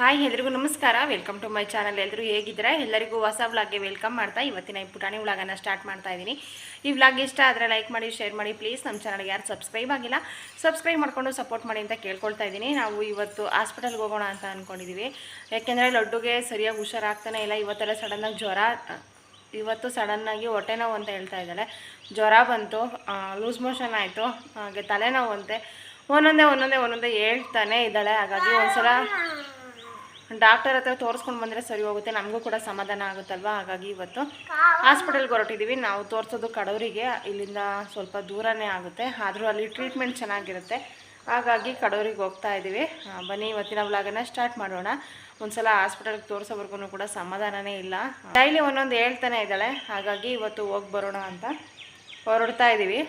Hi, ಎಲ್ರಿಗೂ ನಮಸ್ಕಾರ. Welcome to my channel ಎಲ್ಲರೂ ಹೇಗಿದ್ದೀರಾ? ಎಲ್ಲರಿಗೂ ಹೊಸ ವ್ಲಾಗ್ಗೆ ವೆಲ್ಕಮ್ ಮಾಡ್ತಾ ಇವತ್ತಿನ ಈ ಪುಟಾಣಿ ವ್ಲಾಗನ್ನು ಸ್ಟಾರ್ಟ್ ಮಾಡ್ತಾ ಇದ್ದೀನಿ. ಈ ವ್ಲಾಗ್ ಇಷ್ಟ ಆದರೆ ಲೈಕ್ ಮಾಡಿ ಶೇರ್ ಮಾಡಿ ಪ್ಲೀಸ್ ನಮ್ಮ ಚಾನಲ್ಗೆ ಯಾರು ಸಬ್ಸ್ಕ್ರೈಬ್ ಆಗಿಲ್ಲ ಸಬ್ಸ್ಕ್ರೈಬ್ ಮಾಡಿಕೊಂಡು ಸಪೋರ್ಟ್ ಮಾಡಿ ಅಂತ ಕೇಳ್ಕೊಳ್ತಾ ಇದ್ದೀನಿ. ನಾವು ಇವತ್ತು ಹಾಸ್ಪಿಟಲ್ಗೆ ಹೋಗೋಣ ಅಂತ ಅಂದ್ಕೊಂಡಿದ್ದೀವಿ ಯಾಕೆಂದರೆ ಲಡ್ಡುಗೆ ಸರಿಯಾಗಿ ಹುಷಾರಾಗ್ತಾನೆ ಇಲ್ಲ. ಇವತ್ತೆಲ್ಲ ಸಡನ್ನಾಗಿ ಜ್ವರ, ಇವತ್ತು ಸಡನ್ನಾಗಿ ಹೊಟ್ಟೆ ನೋವು ಅಂತ ಹೇಳ್ತಾ ಇದ್ದಾಳೆ. ಜ್ವರ ಬಂತು ಲೂಸ್ ಮೋಷನ್ ಆಯಿತು. ಹಾಗೆ ತಲೆನೋವು ಅಂತೆ. ಒಂದೊಂದೇ ಒಂದೊಂದೇ ಒಂದೊಂದೇ ಹೇಳ್ತಾನೆ ಇದ್ದಾಳೆ. ಹಾಗಾಗಿ ಒಂದ್ಸಲ ಡಾಕ್ಟರ್ ಹತ್ರ ತೋರಿಸ್ಕೊಂಡು ಬಂದರೆ ಸರಿ ಹೋಗುತ್ತೆ, ನಮಗೂ ಕೂಡ ಸಮಾಧಾನ ಆಗುತ್ತಲ್ವ? ಹಾಗಾಗಿ ಇವತ್ತು ಹಾಸ್ಪಿಟಲ್ಗೆ ಹೊರಟಿದ್ದೀವಿ ನಾವು ತೋರಿಸೋದು ಕಡೋರಿಗೆ, ಇಲ್ಲಿಂದ ಸ್ವಲ್ಪ ದೂರನೇ ಆಗುತ್ತೆ. ಆದರೂ ಅಲ್ಲಿ ಟ್ರೀಟ್ಮೆಂಟ್ ಚೆನ್ನಾಗಿರುತ್ತೆ. ಹಾಗಾಗಿ ಕಡೋರಿಗೆ ಹೋಗ್ತಾ ಇದ್ದೀವಿ ಬನ್ನಿ, ಇವತ್ತಿನ ವ್ಲಾಗನ್ನು ಸ್ಟಾರ್ಟ್ ಮಾಡೋಣ. ಒಂದ್ಸಲ ಹಾಸ್ಪಿಟಲ್ಗೆ ತೋರಿಸೋವರೆಗೂ ಕೂಡ ಸಮಾಧಾನನೇ ಇಲ್ಲ. ಡೈಲಿ ಒಂದೊಂದು ಹೇಳ್ತಾನೆ ಇದ್ದಾಳೆ. ಹಾಗಾಗಿ ಇವತ್ತು ಹೋಗಿ ಬರೋಣ ಅಂತ ಹೊರಡ್ತಾ ಇದ್ದೀವಿ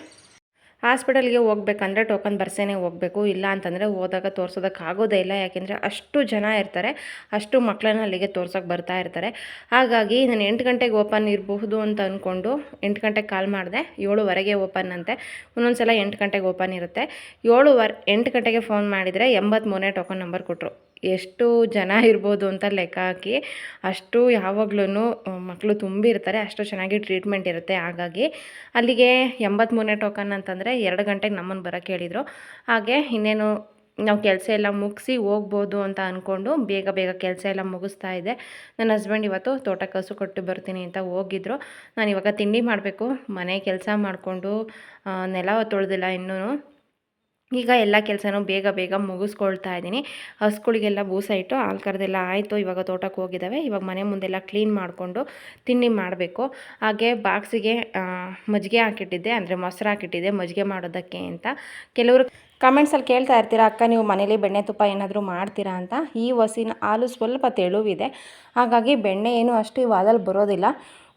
ಹಾಸ್ಪಿಟಲ್ಗೆ ಹೋಗ್ಬೇಕಂದ್ರೆ ಟೋಕನ್ ಬರ್ಸೇನೆ ಹೋಗಬೇಕು, ಇಲ್ಲ ಅಂತಂದರೆ ಹೋದಾಗ ತೋರ್ಸೋದಕ್ಕೆ ಆಗೋದೇ ಇಲ್ಲ. ಯಾಕೆಂದರೆ ಅಷ್ಟು ಜನ ಇರ್ತಾರೆ, ಅಷ್ಟು ಮಕ್ಕಳನ್ನ ಅಲ್ಲಿಗೆ ತೋರ್ಸೋಕೆ ಬರ್ತಾ ಇರ್ತಾರೆ. ಹಾಗಾಗಿ ನಾನು ಎಂಟು ಗಂಟೆಗೆ ಓಪನ್ ಇರಬಹುದು ಅಂತ ಅಂದ್ಕೊಂಡು ಎಂಟು ಗಂಟೆಗೆ ಕಾಲ್ ಮಾಡಿದೆ. ಏಳುವರೆಗೆ ಓಪನ್ ಅಂತೆ. ಒಂದೊಂದು ಸಲ ಎಂಟು ಗಂಟೆಗೆ ಓಪನ್ ಇರುತ್ತೆ. ಏಳುವರೆ, ಎಂಟು ಗಂಟೆಗೆ ಫೋನ್ ಮಾಡಿದರೆ ಎಂಬತ್ತ್ಮೂರನೇ ಟೋಕನ್ ನಂಬರ್ ಕೊಟ್ಟರು ಎಷ್ಟು ಜನ ಇರ್ಬೋದು ಅಂತ ಲೆಕ್ಕ ಹಾಕಿ ಅಷ್ಟು ಯಾವಾಗ್ಲೂ ಮಕ್ಕಳು ತುಂಬಿರ್ತಾರೆ, ಅಷ್ಟು ಚೆನ್ನಾಗಿ ಟ್ರೀಟ್ಮೆಂಟ್ ಇರುತ್ತೆ. ಹಾಗಾಗಿ ಅಲ್ಲಿಗೆ ಎಂಬತ್ತ್ಮೂರನೇ ಟೋಕನ್ ಅಂತಂದರೆ ಎರಡು ಗಂಟೆಗೆ ನಮ್ಮನ್ನು ಬರೋಕ್ಕೆ ಹೇಳಿದರು. ಹಾಗೆ ಇನ್ನೇನು, ನಾವು ಕೆಲಸ ಎಲ್ಲ ಮುಗಿಸಿ ಹೋಗ್ಬೋದು ಅಂತ ಅಂದ್ಕೊಂಡು ಬೇಗ ಬೇಗ ಕೆಲಸ ಎಲ್ಲ ಮುಗಿಸ್ತಾ ಇದ್ದೆ. ನನ್ನ ಹಸ್ಬೆಂಡ್ ಇವತ್ತು ತೋಟ ಕಸು ಕೊಟ್ಟು ಬರ್ತೀನಿ ಅಂತ ಹೋಗಿದ್ರು. ನಾನು ಇವಾಗ ತಿಂಡಿ ಮಾಡಬೇಕು, ಮನೆ ಕೆಲಸ ಮಾಡಿಕೊಂಡು ನೆಲ ತೊಳೆದಿಲ್ಲ ಇನ್ನೂ ಈಗ ಎಲ್ಲ ಕೆಲಸನೂ ಬೇಗ ಬೇಗ ಮುಗಿಸ್ಕೊಳ್ತಾ ಇದ್ದೀನಿ. ಹಸುಗಳಿಗೆಲ್ಲ ಬೂಸ ಇಟ್ಟು ಹಾಲು ಕರೆದೆಲ್ಲ ಆಯಿತು. ಇವಾಗ ತೋಟಕ್ಕೆ ಹೋಗಿದ್ದಾವೆ. ಇವಾಗ ಮನೆ ಮುಂದೆಲ್ಲ ಕ್ಲೀನ್ ಮಾಡಿಕೊಂಡು ತಿಂಡಿ ಮಾಡಬೇಕು. ಹಾಗೆ ಬಾಕ್ಸಿಗೆ ಮಜ್ಜಿಗೆ ಹಾಕಿಟ್ಟಿದ್ದೆ. ಅಂದರೆ ಮೊಸರು ಹಾಕಿಟ್ಟಿದ್ದೆ ಮಜ್ಜಿಗೆ ಮಾಡೋದಕ್ಕೆ ಅಂತ. ಕೆಲವರು ಕಮೆಂಟ್ಸಲ್ಲಿ ಕೇಳ್ತಾ ಇರ್ತೀರಾ, ಅಕ್ಕ, ನೀವು ಮನೇಲಿ ಬೆಣ್ಣೆ ತುಪ್ಪ ಏನಾದರೂ ಮಾಡ್ತೀರಾ ಅಂತ? ಈ ಹಸಿನ ಹಾಲು ಸ್ವಲ್ಪ ತೆಳುವಿದೆ. ಹಾಗಾಗಿ ಬೆಣ್ಣೆ ಏನು ಅಷ್ಟು ಈ ಬರೋದಿಲ್ಲ.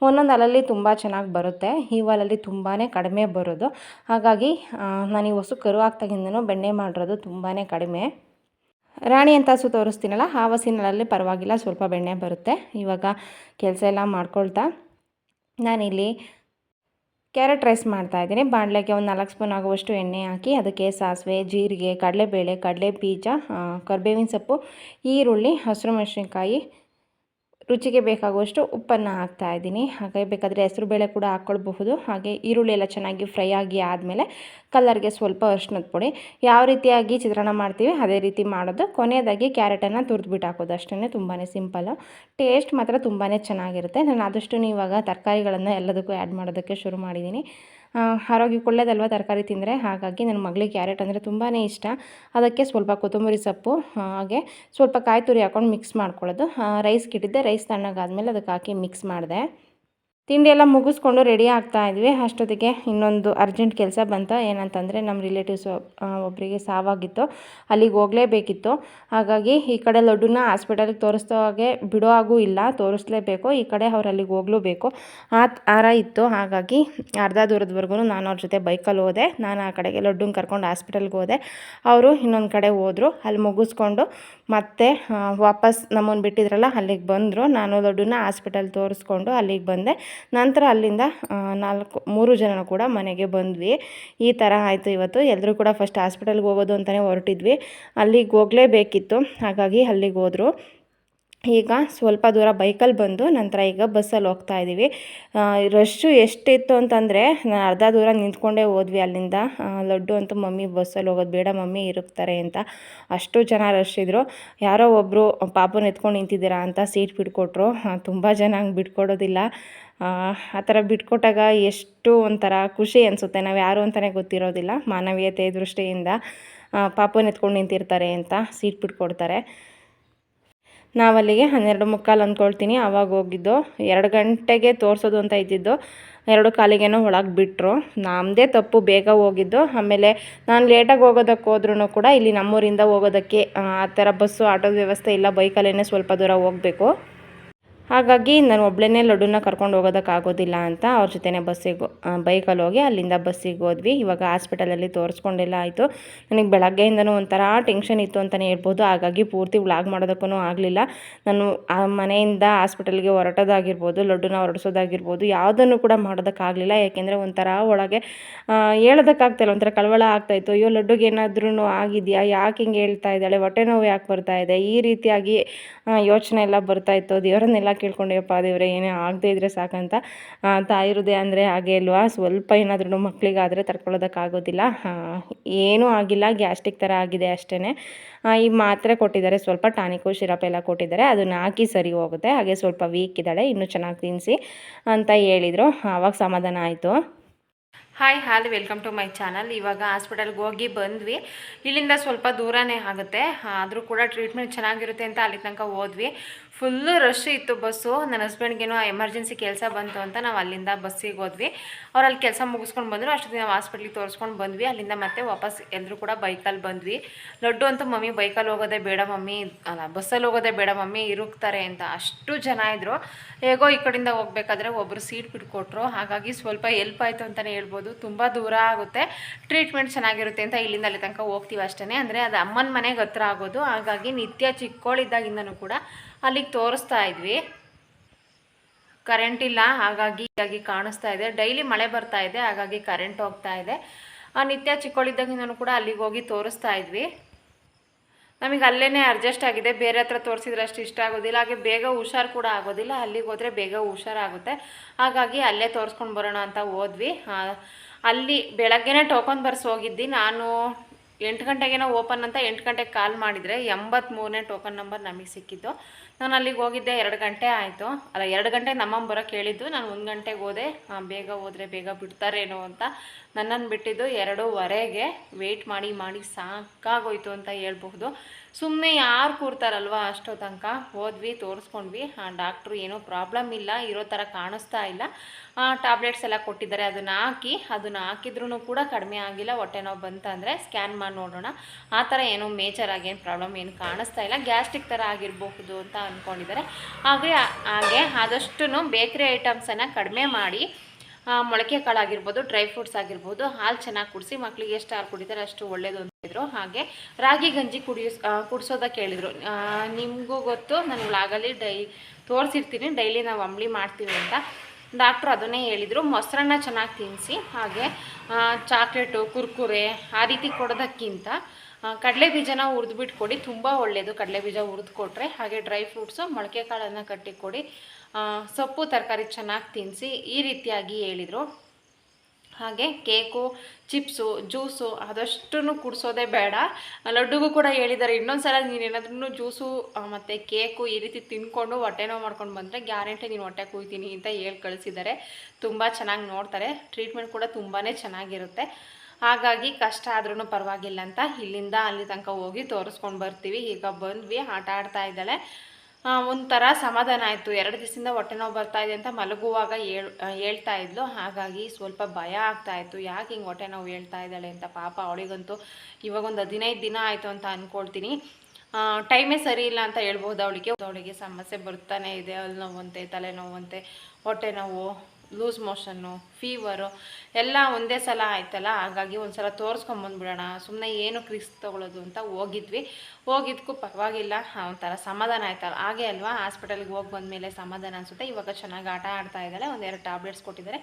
ಒಂದೊಂದು ಅಲ್ಲಲ್ಲಿ ತುಂಬ ಚೆನ್ನಾಗಿ ಬರುತ್ತೆ. ಈ ಹಾಲಲ್ಲಿ ತುಂಬಾ ಕಡಿಮೆ ಬರೋದು. ಹಾಗಾಗಿ ನಾನು ಈ ಹೊಸು ಕರು ಆಗ್ತಾಗಿಂದನೂ ಬೆಣ್ಣೆ ಮಾಡಿರೋದು ತುಂಬಾ ಕಡಿಮೆ. ರಾಣಿ ಅಂತ ಹಸು ತೋರಿಸ್ತೀನಲ್ಲ, ಆ ಹಸಿನಲ್ಲಿ ಪರವಾಗಿಲ್ಲ, ಸ್ವಲ್ಪ ಬೆಣ್ಣೆ ಬರುತ್ತೆ. ಇವಾಗ ಕೆಲಸ ಎಲ್ಲ ಮಾಡ್ಕೊಳ್ತಾ ನಾನಿಲ್ಲಿ ಕ್ಯಾರೆಟ್ ರೈಸ್ ಮಾಡ್ತಾಯಿದ್ದೀನಿ ಬಾಣಲೆಗೆ ಒಂದು ನಾಲ್ಕು ಸ್ಪೂನ್ ಆಗುವಷ್ಟು ಎಣ್ಣೆ ಹಾಕಿ, ಅದಕ್ಕೆ ಸಾಸಿವೆ, ಜೀರಿಗೆ, ಕಡಲೆಬೇಳೆ ಕಡಲೆ ಬೀಜ ಕರಿಬೇವಿನ ಸೊಪ್ಪು, ಈರುಳ್ಳಿ, ಹಸಿರು ಮೆಣಸಿನ್ಕಾಯಿ ರುಚಿಗೆ ಬೇಕಾಗುವಷ್ಟು ಉಪ್ಪನ್ನು ಹಾಕ್ತಾ ಇದ್ದೀನಿ. ಹಾಗೆ ಬೇಕಾದರೆ ಹೆಸರು ಬೇಳೆ ಕೂಡ ಹಾಕ್ಕೊಳ್ಬಹುದು. ಹಾಗೆ ಈರುಳ್ಳಿ ಎಲ್ಲ ಚೆನ್ನಾಗಿ ಫ್ರೈ ಆಗಿ ಆದಮೇಲೆ ಕಲ್ಲರ್ಗೆ ಸ್ವಲ್ಪ ಅರಿಶಿನದ ಪುಡಿ. ಯಾವ ರೀತಿಯಾಗಿ ಚಿತ್ರಾನ್ನ ಮಾಡ್ತೀವಿ ಅದೇ ರೀತಿ ಮಾಡೋದು. ಕೊನೆಯದಾಗಿ ಕ್ಯಾರೆಟನ್ನು ತುರಿದ್ಬಿಟ್ಟು ಹಾಕೋದು. ಅಷ್ಟೇ ತುಂಬಾ ಸಿಂಪಲ್ಲು ಟೇಸ್ಟ್ ಮಾತ್ರ ತುಂಬಾ ಚೆನ್ನಾಗಿರುತ್ತೆ. ನಾನು ಆದಷ್ಟು ಇವಾಗ ತರಕಾರಿಗಳನ್ನು ಎಲ್ಲದಕ್ಕೂ ಆ್ಯಡ್ ಮಾಡೋದಕ್ಕೆ ಶುರು ಮಾಡಿದ್ದೀನಿ ಆರೋಗ್ಯಕ್ಕೆ ಒಳ್ಳೇದಲ್ವ ತರಕಾರಿ ತಿಂದರೆ? ಹಾಗಾಗಿ ನನ್ನ ಮಗಳಿಗೆ ಕ್ಯಾರೆಟ್ ಅಂದರೆ ತುಂಬಾ ಇಷ್ಟ. ಅದಕ್ಕೆ ಸ್ವಲ್ಪ ಕೊತ್ತಂಬರಿ ಸೊಪ್ಪು ಹಾಗೆ ಸ್ವಲ್ಪ ಕಾಯಿ ತುರಿ ಹಾಕೊಂಡು ಮಿಕ್ಸ್ ಮಾಡ್ಕೊಳ್ಳೋದು. ರೈಸ್ಗೆ ಇಟ್ಟಿದ್ದೆ ರೈಸ್ ತಣ್ಣಗಾದ್ಮೇಲೆ ಅದಕ್ಕೆ ಹಾಕಿ ಮಿಕ್ಸ್ ಮಾಡಿದೆ. ತಿಂಡಿ ಎಲ್ಲ ಮುಗಿಸ್ಕೊಂಡು ರೆಡಿ ಆಗ್ತಾ ಇದ್ವಿ. ಅಷ್ಟೊತ್ತಿಗೆ ಇನ್ನೊಂದು ಅರ್ಜೆಂಟ್ ಕೆಲಸ ಬಂತ. ಏನಂತಂದರೆ ನಮ್ಮ ರಿಲೇಟಿವ್ಸ್ ಒಬ್ಬರಿಗೆ ಸಾವಾಗಿತ್ತು. ಅಲ್ಲಿಗೆ ಹೋಗಲೇಬೇಕಿತ್ತು. ಹಾಗಾಗಿ ಈ ಕಡೆ ಲಡ್ಡುನ ಹಾಸ್ಪಿಟಲ್ಗೆ ತೋರಿಸ್ತೋ ಹಾಗೆ ಬಿಡೋ ಹಾಗೂ ಇಲ್ಲ. ತೋರಿಸ್ಲೇಬೇಕು. ಈ ಕಡೆ ಅವ್ರು ಅಲ್ಲಿಗೆ ಹೋಗ್ಲೇಬೇಕು. ಆ ಆರ ಇತ್ತು. ಹಾಗಾಗಿ ಅರ್ಧ ದೂರದವರೆಗೂ ನಾನು ಅವ್ರ ಜೊತೆ ಬೈಕಲ್ಲಿ ಹೋದೆ. ನಾನು ಆ ಕಡೆಗೆ ಲಡ್ಡುನ ಕರ್ಕೊಂಡು ಹಾಸ್ಪಿಟಲ್ಗೆ ಹೋದೆ. ಅವರು ಇನ್ನೊಂದು ಕಡೆ ಹೋದರು. ಅಲ್ಲಿ ಮುಗಿಸ್ಕೊಂಡು ಮತ್ತೆ ವಾಪಸ್ ನಮ್ಮನ್ನು ಬಿಟ್ಟಿದ್ರಲ್ಲ, ಅಲ್ಲಿಗೆ ಬಂದರು. ನಾನು ದೊಡ್ಡನ್ನ ಹಾಸ್ಪಿಟಲ್ ತೋರಿಸ್ಕೊಂಡು ಅಲ್ಲಿಗೆ ಬಂದೆ. ನಂತರ ಅಲ್ಲಿಂದ ನಾಲ್ಕು, ಮೂರು ಜನ ಕೂಡ ಮನೆಗೆ ಬಂದ್ವಿ. ಈ ಥರ ಆಯಿತು ಇವತ್ತು. ಎಲ್ಲರೂ ಕೂಡ ಫಸ್ಟ್ ಹಾಸ್ಪಿಟಲ್ಗೆ ಹೋಗೋದು ಅಂತಲೇ ಹೊರಟಿದ್ವಿ. ಅಲ್ಲಿಗೆ ಹೋಗಲೇಬೇಕಿತ್ತು. ಹಾಗಾಗಿ ಅಲ್ಲಿಗೆ ಹೋದರು. ಈಗ ಸ್ವಲ್ಪ ದೂರ ಬೈಕಲ್ಲಿ ಬಂದು ನಂತರ ಈಗ ಬಸ್ಸಲ್ಲಿ ಹೋಗ್ತಾ ಇದ್ದೀವಿ. ರಶ್ಶು ಎಷ್ಟಿತ್ತು ಅಂತಂದರೆ ನಾನು ಅರ್ಧ ದೂರ ನಿಂತ್ಕೊಂಡೇ ಹೋದ್ವಿ ಅಲ್ಲಿಂದ. ಲಡ್ಡು ಅಂತೂ ಮಮ್ಮಿ ಬಸ್ಸಲ್ಲಿ ಹೋಗೋದು ಬೇಡ ಮಮ್ಮಿ ಇರುತ್ತಾರೆ ಅಂತ. ಅಷ್ಟು ಜನ ರಶ್ ಇದ್ದರು ಯಾರೋ ಒಬ್ಬರು ಪಾಪನ ಎತ್ಕೊಂಡು ನಿಂತಿದ್ದೀರಾ ಅಂತ ಸೀಟ್ ಬಿಟ್ಕೊಟ್ರು. ತುಂಬ ಜನ ಹಂಗೆ ಬಿಟ್ಕೊಡೋದಿಲ್ಲ. ಆ, ಥರ ಬಿಟ್ಕೊಟ್ಟಾಗ ಎಷ್ಟು ಒಂಥರ ಖುಷಿ ಅನಿಸುತ್ತೆ. ನಾವು ಯಾರು ಅಂತಲೇ ಗೊತ್ತಿರೋದಿಲ್ಲ. ಮಾನವೀಯತೆ ದೃಷ್ಟಿಯಿಂದ ಪಾಪು ಪಾಪನ ಎತ್ಕೊಂಡು ನಿಂತಿರ್ತಾರೆ ಅಂತ ಸೀಟ್ ಬಿಟ್ಕೊಡ್ತಾರೆ. ನಾವಲ್ಲಿಗೆ ಹನ್ನೆರಡು ಮುಕ್ಕಾಲು ಅಂದ್ಕೊಳ್ತೀನಿ. ಆವಾಗ ಹೋಗಿದ್ದು. ಎರಡು ಗಂಟೆಗೆ ತೋರಿಸೋದು ಅಂತ ಇದ್ದಿದ್ದು. ಎರಡು ಕಾಲಿಗೇನೋ ಒಳಗೆ ಬಿಟ್ಟರು ನಮ್ಮದೇ ತಪ್ಪು. ಬೇಗ ಹೋಗಿದ್ದು. ಆಮೇಲೆ ನಾನು ಲೇಟಾಗಿ ಹೋಗೋದಕ್ಕೆ ಹೋದ್ರೂ ಕೂಡ ಇಲ್ಲಿ ನಮ್ಮೂರಿಂದ ಹೋಗೋದಕ್ಕೆ, ಆ ಥರ ಬಸ್ಸು, ಆಟೋದ ವ್ಯವಸ್ಥೆ ಇಲ್ಲ. ಬೈಕಲ್ಲೇ ಸ್ವಲ್ಪ ದೂರ ಹೋಗಬೇಕು. ಹಾಗಾಗಿ ನಾನು ಒಬ್ಬಳೇ ಲಡ್ಡುನ ಕರ್ಕೊಂಡು ಹೋಗೋದಕ್ಕಾಗೋದಿಲ್ಲ ಅಂತ ಅವ್ರ ಜೊತೆನೇ ಬಸ್ಸಿಗೆ ಬೈಕಲ್ಲಿ ಹೋಗಿ ಅಲ್ಲಿಂದ ಬಸ್ಸಿಗೆ ಹೋದ್ವಿ. ಇವಾಗ ಹಾಸ್ಪಿಟಲಲ್ಲಿ ತೋರಿಸ್ಕೊಂಡೆಲ್ಲ ಆಯಿತು. ನನಗೆ ಬೆಳಗ್ಗೆಯಿಂದನೂ ಒಂಥರ ಟೆನ್ಷನ್ ಇತ್ತು ಅಂತಲೇ ಹೇಳ್ಬೋದು. ಹಾಗಾಗಿ ಪೂರ್ತಿ ವ್ಲಾಗ್ ಮಾಡೋದಕ್ಕೂ ಆಗಲಿಲ್ಲ. ನಾನು ಆ ಮನೆಯಿಂದ ಹಾಸ್ಪಿಟಲ್ಗೆ ಹೊರಟೋದಾಗಿರ್ಬೋದು, ಲಡ್ಡುನ ಹೊರಡಿಸೋದಾಗಿರ್ಬೋದು, ಯಾವುದನ್ನು ಕೂಡ ಮಾಡೋದಕ್ಕಾಗಲಿಲ್ಲ. ಯಾಕೆಂದರೆ ಒಂಥರ ಒಳಗೆ ಹೇಳೋದಕ್ಕಾಗ್ತಾ ಹೇಳೋದಕ್ಕಾಗ್ತಾಯಿಲ್ಲ ಒಂಥರ ಕಳವಳ ಆಗ್ತಾಯಿತ್ತು ಅಯ್ಯೋ, ಲಡ್ಡುಗೆ ಏನಾದ್ರೂ ಆಗಿದೆಯಾ? ಯಾಕೆ ಹಿಂಗೆ ಹೇಳ್ತಾ ಇದ್ದಾಳೆ? ಹೊಟ್ಟೆ ನೋವು ಯಾಕೆ ಬರ್ತಾ ಇದೆ? ಈ ರೀತಿಯಾಗಿ ಯೋಚನೆ ಎಲ್ಲ ಬರ್ತಾಯಿತ್ತು ದೇವರನ್ನೆಲ್ಲ ಕೇಳ್ಕೊಂಡೆಯಪ್ಪ ದೇವ್ರೆ, ಏನೇ ಆಗದೆ ಇದ್ರೆ ಸಾಕಂತ. ತಾಯಿ ಹೃದಯ ಅಂದರೆ ಹಾಗೆ ಅಲ್ವಾ? ಸ್ವಲ್ಪ ಏನಾದ್ರೂ ಮಕ್ಕಳಿಗಾದರೆ ತಡ್ಕೊಳ್ಳೋದಕ್ಕಾಗೋದಿಲ್ಲ. ಏನೂ ಆಗಿಲ್ಲ, ಗ್ಯಾಸ್ಟ್ರಿಕ್ ಥರ ಆಗಿದೆ ಅಷ್ಟೇ ಈ ಮಾತ್ರೆ ಕೊಟ್ಟಿದ್ದಾರೆ, ಸ್ವಲ್ಪ ಟಾನಿಕು ಶಿರಪ್ ಎಲ್ಲ ಕೊಟ್ಟಿದ್ದಾರೆ. ಅದನ್ನ ಹಾಕಿ ಸರಿ ಹೋಗುತ್ತೆ. ಹಾಗೆ ಸ್ವಲ್ಪ ವೀಕ್ ಇದ್ದಾಳೆ, ಇನ್ನೂ ಚೆನ್ನಾಗಿ ತಿನ್ನಿಸಿ ಅಂತ ಹೇಳಿದರು. ಆವಾಗ ಸಮಾಧಾನ ಆಯಿತು. Hi all welcome to my channel ಇವಾಗ ಹಾಸ್ಪಿಟಲ್ಗೆ ಹೋಗಿ ಬಂದ್ವಿ. ಇಲ್ಲಿಂದ ಸ್ವಲ್ಪ ದೂರನೇ ಆಗುತ್ತೆ. ಆದರೂ ಕೂಡ ಟ್ರೀಟ್ಮೆಂಟ್ ಚೆನ್ನಾಗಿರುತ್ತೆ ಅಂತ ಅಲ್ಲಿ ತನಕ ಹೋದ್ವಿ. ಫುಲ್ಲು ರಶ್ ಇತ್ತು ಬಸ್ಸು. ನನ್ನ ಹಸ್ಬೆಂಡ್ಗೇನೋ ಎಮರ್ಜೆನ್ಸಿ ಕೆಲಸ ಬಂತು ಅಂತ ನಾವು ಅಲ್ಲಿಂದ ಬಸ್ಸಿಗೆ ಹೋದ್ವಿ. ಅವ್ರು ಅಲ್ಲಿ ಕೆಲಸ ಮುಗಿಸ್ಕೊಂಡು ಬಂದರು. ಅಷ್ಟೊತ್ತಿಗೆ ನಾವು ಹಾಸ್ಪಿಟ್ಲಿಗೆ ತೋರಿಸ್ಕೊಂಡು ಬಂದ್ವಿ. ಅಲ್ಲಿಂದ ಮತ್ತೆ ವಾಪಸ್ ಎಲ್ಲರೂ ಕೂಡ ಬೈಕಲ್ಲಿ ಬಂದ್ವಿ. ಲಡ್ಡು ಅಂತೂ ಮಮ್ಮಿ ಬೈಕಲ್ಲಿ ಹೋಗೋದೇ ಬೇಡ ಮಮ್ಮಿ. ಅಲ್ಲ ಬಸ್ಸಲ್ಲಿ ಹೋಗೋದೇ ಬೇಡ ಮಮ್ಮಿ. ಇರುಕ್ತಾರೆ ಅಂತ ಅಷ್ಟು ಜನ ಇದ್ದರು ಹೇಗೋ ಈ ಕಡೆಯಿಂದ ಹೋಗ್ಬೇಕಾದ್ರೆ ಒಬ್ಬರು ಸೀಟ್ ಬಿಟ್ಕೊಟ್ರು. ಹಾಗಾಗಿ ಸ್ವಲ್ಪ ಎಲ್ಪ್ ಆಯಿತು ಅಂತಲೇ ಹೇಳ್ಬೋದು. ತುಂಬ ದೂರ ಆಗುತ್ತೆ. ಟ್ರೀಟ್ಮೆಂಟ್ ಚೆನ್ನಾಗಿರುತ್ತೆ ಅಂತ ಇಲ್ಲಿಂದ ಅಲ್ಲಿ ತನಕ ಹೋಗ್ತೀವಿ ಅಷ್ಟೇ ಅಂದರೆ ಅದು ಅಮ್ಮನ ಮನೆಗೆ ಹತ್ರ ಆಗೋದು. ಹಾಗಾಗಿ ನಿತ್ಯ ಚಿಕ್ಕೋಳಿದ್ದಾಗಿಂದನೂ ಕೂಡ ಅಲ್ಲಿಗೆ ತೋರಿಸ್ತಾ ಇದ್ವಿ. ಕರೆಂಟ್ ಇಲ್ಲ. ಹಾಗಾಗಿ ಹೀಗಾಗಿ ಕಾಣಿಸ್ತಾ ಇದೆ. ಡೈಲಿ ಮಳೆ ಬರ್ತಾ ಇದೆ. ಹಾಗಾಗಿ ಕರೆಂಟ್ ಹೋಗ್ತಾ ಇದೆ. ಆ ನಿತ್ಯ ಚಿಕ್ಕೋಳಿದ್ದಾಗಿಂದನೂ ಕೂಡ ಅಲ್ಲಿಗೆ ಹೋಗಿ ತೋರಿಸ್ತಾ ಇದ್ವಿ. ನಮಗೆ ಅಲ್ಲೇ ಅಡ್ಜಸ್ಟ್ ಆಗಿದೆ. ಬೇರೆ ಹತ್ರ ತೋರಿಸಿದ್ರೆ ಅಷ್ಟು ಇಷ್ಟ ಆಗೋದಿಲ್ಲ. ಹಾಗೆ ಬೇಗ ಹುಷಾರು ಕೂಡ ಆಗೋದಿಲ್ಲ. ಅಲ್ಲಿಗೆ ಹೋದರೆ ಬೇಗ ಹುಷಾರಾಗುತ್ತೆ. ಹಾಗಾಗಿ ಅಲ್ಲೇ ತೋರಿಸ್ಕೊಂಡು ಬರೋಣ ಅಂತ ಹೋದ್ವಿ. ಅಲ್ಲಿ ಬೆಳಗ್ಗೆನೇ ಟೋಕನ್ ಬರ್ಸಿ ಹೋಗಿದ್ದು. ನಾನು ಎಂಟು ಗಂಟೆಗೇನೋ ಓಪನ್ ಅಂತ ಎಂಟು ಗಂಟೆಗೆ ಕಾಲ್ ಮಾಡಿದರೆ ಎಂಬತ್ತ್ಮೂರನೇ ಟೋಕನ್ ನಂಬರ್ ನಮಗೆ ಸಿಕ್ಕಿದ್ದು. ನಾನು ಅಲ್ಲಿಗೆ ಹೋಗಿದ್ದೆ ಎರಡು ಗಂಟೆ ಆಯಿತು. ಅಲ್ಲ, ಎರಡು ಗಂಟೆಗೆ ನಮ್ಮಮ್ಮ ಬರೋಕ್ಕೆ ಹೇಳಿದ್ದು. ನಾನು ಒಂದು ಗಂಟೆಗೆ ಹೋದೆ. ಬೇಗ ಹೋದರೆ ಬೇಗ ಬಿಡ್ತಾರೇನೋ ಅಂತ ನನ್ನನ್ನು ಬಿಟ್ಟಿದ್ದು. ಎರಡೂವರೆಗೆ ವೆಯ್ಟ್ ಮಾಡಿ ಮಾಡಿ ಸಾಕಾಗೋಯ್ತು ಅಂತ ಹೇಳ್ಬಹುದು. ಸುಮ್ಮನೆ ಯಾರು ಕೂರ್ತಾರಲ್ವ ಅಷ್ಟೋ ತನಕ ಹೋದ್ವಿ, ತೋರಿಸ್ಕೊಂಡ್ವಿ. ಆ, ಡಾಕ್ಟ್ರು ಏನೂ ಪ್ರಾಬ್ಲಮ್ ಇಲ್ಲ, ಇರೋ ಥರ ಕಾಣಿಸ್ತಾ ಇಲ್ಲ. ಟ್ಯಾಬ್ಲೆಟ್ಸ್ ಎಲ್ಲ ಕೊಟ್ಟಿದ್ದಾರೆ, ಅದನ್ನು ಹಾಕಿ, ಅದನ್ನು ಹಾಕಿದ್ರೂ ಕೂಡ ಕಡಿಮೆ ಆಗಿಲ್ಲ. ಹೊಟ್ಟೆ ನೋವು ಬಂತಂದರೆ ಸ್ಕ್ಯಾನ್ ಮಾಡಿ ನೋಡೋಣ. ಆ ಥರ ಏನೋ ಮೇಜರಾಗಿ ಏನು ಪ್ರಾಬ್ಲಮ್ ಏನು ಕಾಣಿಸ್ತಾ ಇಲ್ಲ. ಗ್ಯಾಸ್ಟ್ರಿಕ್ ಥರ ಆಗಿರಬಹುದು ಅಂತ ಅಂದ್ಕೊಂಡಿದ್ದಾರೆ ಹಾಗೆ ಹಾಗೆ ಆದಷ್ಟು ಬೇಕ್ರಿ ಐಟಮ್ಸನ್ನು ಕಡಿಮೆ ಮಾಡಿ ಮೊಳಕೆ ಕಾಳು ಆಗಿರ್ಬೋದು ಡ್ರೈ ಫ್ರೂಟ್ಸ್ ಆಗಿರ್ಬೋದು, ಹಾಲು ಚೆನ್ನಾಗಿ ಕುಡಿಸಿ ಮಕ್ಕಳಿಗೆ ಎಷ್ಟು ಹಾಲು ಕುಡಿತಾರೆ ಅಷ್ಟು ಒಳ್ಳೇದು ಅಂತಿದ್ರು ಹಾಗೆ ರಾಗಿ, ಗಂಜಿ ಕುಡಿಯೋ ಕುಡಿಸೋದಕ್ಕೆ ಹೇಳಿದರು ನಿಮಗೂ ಗೊತ್ತು, ನಾನು ವ್ಲಾಗಲ್ಲಿ ಡೈ ತೋರಿಸಿರ್ತೀನಿ, ಡೈಲಿ ನಾವು ಅಂಬಳಿ ಮಾಡ್ತೀವಿ ಅಂತ. ಡಾಕ್ಟ್ರು ಅದನ್ನೇ ಹೇಳಿದರು. ಮೊಸರನ್ನ ಚೆನ್ನಾಗಿ ತಿನ್ನಿಸಿ ಹಾಗೆ ಚಾಕ್ಲೇಟು ಕುರ್ಕುರೆ, ಆ ರೀತಿ ಕೊಡೋದಕ್ಕಿಂತ ಕಡಲೆ ಬೀಜನ ಹುರಿದ್ಬಿಟ್ಟು ಕೊಡಿ ತುಂಬ ಒಳ್ಳೆಯದು ಕಡಲೆ ಬೀಜ ಹುರಿದು ಕೊಟ್ಟರೆ ಹಾಗೆ ಡ್ರೈ ಫ್ರೂಟ್ಸು ಮೊಳಕೆ ಕಾಳನ್ನು ಕಟ್ಟಿ ಕೊಡಿ ಸೊಪ್ಪು ತರಕಾರಿ ಚೆನ್ನಾಗಿ ತಿನ್ನಿಸಿ ಈ ರೀತಿಯಾಗಿ ಹೇಳಿದರು. ಹಾಗೆ ಕೇಕು, ಚಿಪ್ಸು, ಜ್ಯೂಸು ಆದಷ್ಟು ಕುಡಿಸೋದೇ ಬೇಡ. ಲಡ್ಡುಗೂ ಕೂಡ ಹೇಳಿದ್ದಾರೆ ಇನ್ನೊಂದು ಸಲ ನೀನು ಏನಾದ್ರೂ ಜ್ಯೂಸು ಮತ್ತು ಕೇಕು ಈ ರೀತಿ ತಿನ್ಕೊಂಡು ಹೊಟ್ಟೆ ನೋವು ಮಾಡ್ಕೊಂಡು ಬಂದರೆ ಗ್ಯಾರಂಟಿ ನೀನು ಹೊಟ್ಟೆ ಕುಯ್ತೀನಿ ಅಂತ ಹೇಳಿ ಕಳಿಸಿದ್ದಾರೆ ತುಂಬ ಚೆನ್ನಾಗಿ ನೋಡ್ತಾರೆ, ಟ್ರೀಟ್ಮೆಂಟ್ ಕೂಡ ತುಂಬಾ ಚೆನ್ನಾಗಿರುತ್ತೆ. ಹಾಗಾಗಿ ಕಷ್ಟ ಆದ್ರೂ ಪರವಾಗಿಲ್ಲ ಅಂತ ಇಲ್ಲಿಂದ ಅಲ್ಲಿ ತನಕ ಹೋಗಿ ತೋರಿಸ್ಕೊಂಡು ಬರ್ತೀವಿ. ಈಗ ಬಂದ್ವಿ, ಆಟ ಆಡ್ತಾ ಇದ್ದಾಳೆ. ಒಂಥರ ಸಮಾಧಾನ ಆಯಿತು. ಎರಡು ದಿವಸದಿಂದ ಹೊಟ್ಟೆ ನೋವು ಬರ್ತಾ ಇದೆ ಅಂತ ಮಲಗುವಾಗ ಹೇಳ್ ಹೇಳ್ತಾ ಇದ್ಲು. ಹಾಗಾಗಿ ಸ್ವಲ್ಪ ಭಯ ಆಗ್ತಾ ಇತ್ತು. ಯಾಕೆ ಹಿಂಗೆ ಹೊಟ್ಟೆ ನೋವು ಹೇಳ್ತಾ ಇದ್ದಾಳೆ ಅಂತ ಪಾಪ ಅವಳಿಗಂತೂ ಇವಾಗ ಒಂದು ಹದಿನೈದು ದಿನ ಆಯಿತು ಅಂತ ಅಂದ್ಕೊಳ್ತೀನಿ ಟೈಮೇ ಸರಿ ಇಲ್ಲ ಅಂತ ಹೇಳ್ಬೋದು ಅವಳಿಗೆ. ಅವಳಿಗೆ ಸಮಸ್ಯೆ ಬರ್ತಾನೆ ಇದೆ. ಅಲ್ಲಿ ನೋವಂತೆ ತಲೆನೋವಂತೆ, ಹೊಟ್ಟೆ ನೋವು. ಲೂಸ್ ಮೋಷನ್ನು ಫೀವರು ಎಲ್ಲ ಒಂದೇ ಸಲ ಆಯ್ತಲ್ಲ? ಹಾಗಾಗಿ ಒಂದು ಸಲ ತೋರಿಸ್ಕೊಂಬಂದ್ಬಿಡೋಣ ಸುಮ್ಮನೆ ಏನು ಕ್ರಿಸ್ ತೊಗೊಳೋದು ಅಂತ ಹೋಗಿದ್ವಿ. ಹೋಗಿದ್ಕೂ ಪರವಾಗಿಲ್ಲ. ಒಂಥರ ಸಮಾಧಾನ ಆಯ್ತಲ್ಲ. ಹಾಗೆ ಅಲ್ವಾ? ಹಾಸ್ಪಿಟಲ್ಗೆ ಹೋಗಿ ಬಂದಮೇಲೆ ಸಮಾಧಾನ ಅನಿಸುತ್ತೆ. ಇವಾಗ ಚೆನ್ನಾಗಿ ಆಟ ಆಡ್ತಾ ಇದ್ದಾಳೆ. ಒಂದೆರಡು ಟ್ಯಾಬ್ಲೆಟ್ಸ್ ಕೊಟ್ಟಿದ್ದಾರೆ.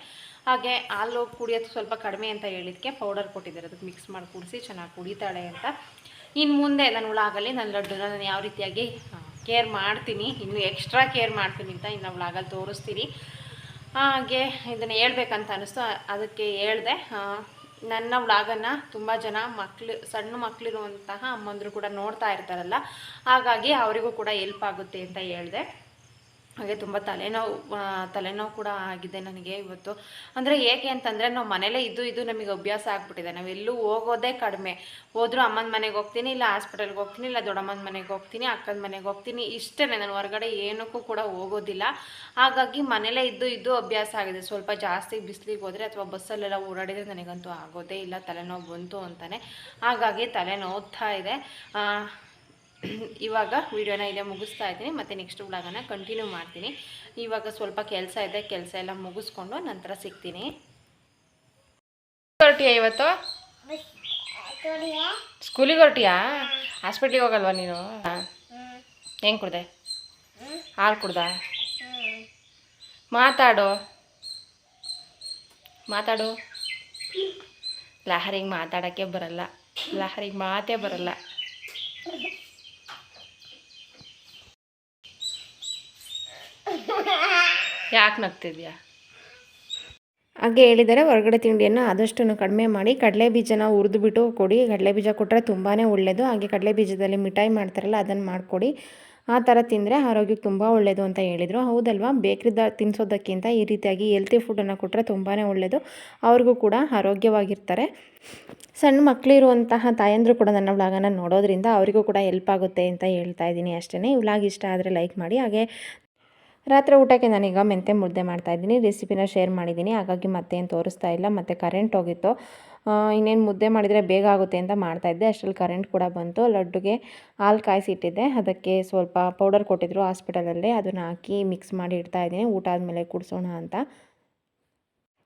ಹಾಗೆ ಹಾಲು ಕುಡಿಯೋದು ಸ್ವಲ್ಪ ಕಡಿಮೆ ಅಂತ ಹೇಳಿದಕ್ಕೆ ಪೌಡರ್ ಕೊಟ್ಟಿದ್ದಾರೆ. ಅದಕ್ಕೆ ಮಿಕ್ಸ್ ಮಾಡಿ ಕುಡಿಸಿ ಚೆನ್ನಾಗಿ ಕುಡಿತಾಳೆ ಅಂತ. ಇನ್ನು ಮುಂದೆ ನಾನು ವ್ಲಾಗಲ್ಲಿ ನನ್ನ ಲಡ್ಡುನ ನಾನು ಯಾವ ರೀತಿಯಾಗಿ ಕೇರ್ ಮಾಡ್ತೀನಿ. ಇನ್ನು ಎಕ್ಸ್ಟ್ರಾ ಕೇರ್ ಮಾಡ್ತೀನಿ ಅಂತ ಇನ್ನು ವ್ಲಾಗಲ್ಲಿ ತೋರಿಸ್ತೀನಿ. ಹಾಗೆ ಇದನ್ನು ಹೇಳ್ಬೇಕಂತ ಅನ್ನಿಸ್ತು ಅದಕ್ಕೆ ಹೇಳಿದೆ ನನ್ನ ವ್ಲಾಗನ್ನು ತುಂಬ ಜನ ಮಕ್ಳು, ಸಣ್ಣ ಮಕ್ಕಳಿರುವಂತಹ ಅಮ್ಮಂದರು ಕೂಡ ನೋಡ್ತಾ ಇರ್ತಾರಲ್ಲ, ಹಾಗಾಗಿ ಅವರಿಗೂ ಕೂಡ ಹೆಲ್ಪ್ ಆಗುತ್ತೆ ಅಂತ ಹೇಳಿದೆ. ಹಾಗೆ ತುಂಬ ತಲೆನೋವು ತಲೆನೋವು ಕೂಡ ಆಗಿದೆ ನನಗೆ ಇವತ್ತು. ಅಂದರೆ ಏಕೆ ಅಂತಂದರೆ ನಾವು ಮನೇಲೇ ಇದ್ದು ಇದು ನಮಗೆ ಅಭ್ಯಾಸ ಆಗ್ಬಿಟ್ಟಿದೆ. ನಾವೆಲ್ಲೂ ಹೋಗೋದೇ ಕಡಿಮೆ. ಹೋದರೂ ಅಮ್ಮನ ಮನೆಗೆ ಹೋಗ್ತೀನಿ, ಇಲ್ಲ ಹಾಸ್ಪಿಟಲ್ಗೆ ಹೋಗ್ತೀನಿ, ಇಲ್ಲ ದೊಡ್ಡಮ್ಮನ ಮನೆಗೆ ಹೋಗ್ತೀನಿ, ಅಕ್ಕನ ಮನೆಗೆ ಹೋಗ್ತೀನಿ. ಇಷ್ಟೇ ನಾನು ಹೊರಗಡೆ ಏನಕ್ಕೂ ಕೂಡ ಹೋಗೋದಿಲ್ಲ. ಹಾಗಾಗಿ ಮನೇಲೇ ಇದ್ದು ಇದ್ದು ಅಭ್ಯಾಸ ಆಗಿದೆ. ಸ್ವಲ್ಪ ಜಾಸ್ತಿ ಬಿಸಿಲಿಗೆ ಹೋದರೆ ಅಥವಾ ಬಸ್ಸಲ್ಲೆಲ್ಲ ಓಡಾಡಿದರೆ ನನಗಂತೂ ಆಗೋದೇ ಇಲ್ಲ, ತಲೆನೋವು ಬಂತು ಅಂತಾನೆ. ಹಾಗಾಗಿ ತಲೆನೋವುತ್ತಾ ನೋವ್ತಾ ಇದೆ ಇವಾಗ ವಿಡಿಯೋನ ಇಲ್ಲೇ ಮುಗಿಸ್ತಾ ಇದ್ದೀನಿ. ಮತ್ತು ನೆಕ್ಸ್ಟ್ ಬ್ಲಾಗನ್ನ ಕಂಟಿನ್ಯೂ ಮಾಡ್ತೀನಿ. ಇವಾಗ ಸ್ವಲ್ಪ ಕೆಲಸ ಇದೆ. ಕೆಲಸ ಎಲ್ಲ ಮುಗಿಸ್ಕೊಂಡು ನಂತರ ಸಿಗ್ತೀನಿ. ಹೊರಟಿಯಾ ಇವತ್ತು? ಸ್ಕೂಲಿಗೆ ಹೊರಟಿಯಾ? ಹಾಸ್ಪಿಟ್ಲಿಗೆ ಹೋಗಲ್ವಾ ನೀನು? ಹೆಂಗೆ ಕುಡ್ದೆ? ಹಾಲು ಕುಡ್ದ? ಮಾತಾಡು. ಮಾತಾಡು. ಲಹರಿಗೆ ಮಾತಾಡೋಕ್ಕೆ ಬರಲ್ಲ. ಲಹರಿಗೆ ಮಾತೇ ಬರಲ್ಲ. ಯಾಕೆ ನಗ್ತಿದ್ಯಾ? ಹಾಗೆ ಹೇಳಿದರೆ ಹೊರಗಡೆ ತಿಂಡಿಯನ್ನು ಆದಷ್ಟು ಕಡಿಮೆ ಮಾಡಿ, ಕಡಲೆ ಬೀಜನ ಹುರಿದುಬಿಟ್ಟು ಕೊಡಿ. ಕಡಲೆ ಬೀಜ ಕೊಟ್ಟರೆ ತುಂಬಾ ಒಳ್ಳೆಯದು ಹಾಗೆ ಕಡಲೆ ಬೀಜದಲ್ಲಿ ಮಿಠಾಯಿ ಮಾಡ್ತಾರಲ್ಲ, ಅದನ್ನು ಮಾಡಿಕೊಡಿ. ಆ ಥರ ತಿಂದರೆ ಆರೋಗ್ಯಕ್ಕೆ ತುಂಬ ಒಳ್ಳೆಯದು ಅಂತ ಹೇಳಿದರು. ಹೌದಲ್ವಾ? ಬೇಕ್ರಿದ ತಿನ್ನಿಸೋದಕ್ಕಿಂತ ಈ ರೀತಿಯಾಗಿ ಹೆಲ್ತಿ ಫುಡ್ಡನ್ನು ಕೊಟ್ಟರೆ ತುಂಬಾ ಒಳ್ಳೆಯದು ಅವ್ರಿಗೂ ಕೂಡ ಆರೋಗ್ಯವಾಗಿರ್ತಾರೆ. ಸಣ್ಣ ಮಕ್ಕಳಿರುವಂತಹ ತಾಯಂದರು ಕೂಡ ನನ್ನ ವ್ಲಾಗನ್ನು ನೋಡೋದ್ರಿಂದ ಅವರಿಗೂ ಕೂಡ ಹೆಲ್ಪ್ ಆಗುತ್ತೆ ಅಂತ ಹೇಳ್ತಾ ಇದ್ದೀನಿ ಅಷ್ಟೇ ಈ ವ್ಲಾಗ್ ಇಷ್ಟ ಆದರೆ ಲೈಕ್ ಮಾಡಿ. ಹಾಗೆ ರಾತ್ರಿ ಊಟಕ್ಕೆ ನಾನೀಗ ಮೆಂತೆ ಮುದ್ದೆ ಮಾಡ್ತಾಯಿದ್ದೀನಿ ರೆಸಿಪಿನ ಶೇರ್ ಮಾಡಿದ್ದೀನಿ. ಹಾಗಾಗಿ ಮತ್ತೇನು ತೋರಿಸ್ತಾ ಇಲ್ಲ. ಮತ್ತು ಕರೆಂಟ್ ಹೋಗಿತ್ತು. ಇನ್ನೇನು ಮುದ್ದೆ ಮಾಡಿದರೆ ಬೇಗ ಆಗುತ್ತೆ ಅಂತ ಮಾಡ್ತಾಯಿದ್ದೆ ಅಷ್ಟರಲ್ಲಿ ಕರೆಂಟ್ ಕೂಡ ಬಂತು. ಲಡ್ಡುಗೆ ಹಾಲು ಕಾಯಿಸಿಟ್ಟಿದ್ದೆ. ಅದಕ್ಕೆ ಸ್ವಲ್ಪ ಪೌಡರ್ ಕೊಟ್ಟಿದ್ರು ಹಾಸ್ಪಿಟಲಲ್ಲಿ. ಅದನ್ನು ಹಾಕಿ ಮಿಕ್ಸ್ ಮಾಡಿ ಇಡ್ತಾ ಇದ್ದೀನಿ. ಊಟ ಆದಮೇಲೆ ಕುಡಿಸೋಣ ಅಂತ.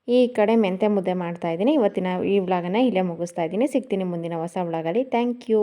ಈ ಕಡೆ ಮೆಂತೆ ಮುದ್ದೆ ಮಾಡ್ತಾ ಇದ್ದೀನಿ. ಇವತ್ತಿನ ಈ ವ್ಲಾಗನ್ನು ಇಲ್ಲೇ ಮುಗಿಸ್ತಾ ಇದ್ದೀನಿ. ಸಿಗ್ತೀನಿ ಮುಂದಿನ ಹೊಸ ವ್ಲಾಗಲ್ಲಿ ಥ್ಯಾಂಕ್ ಯು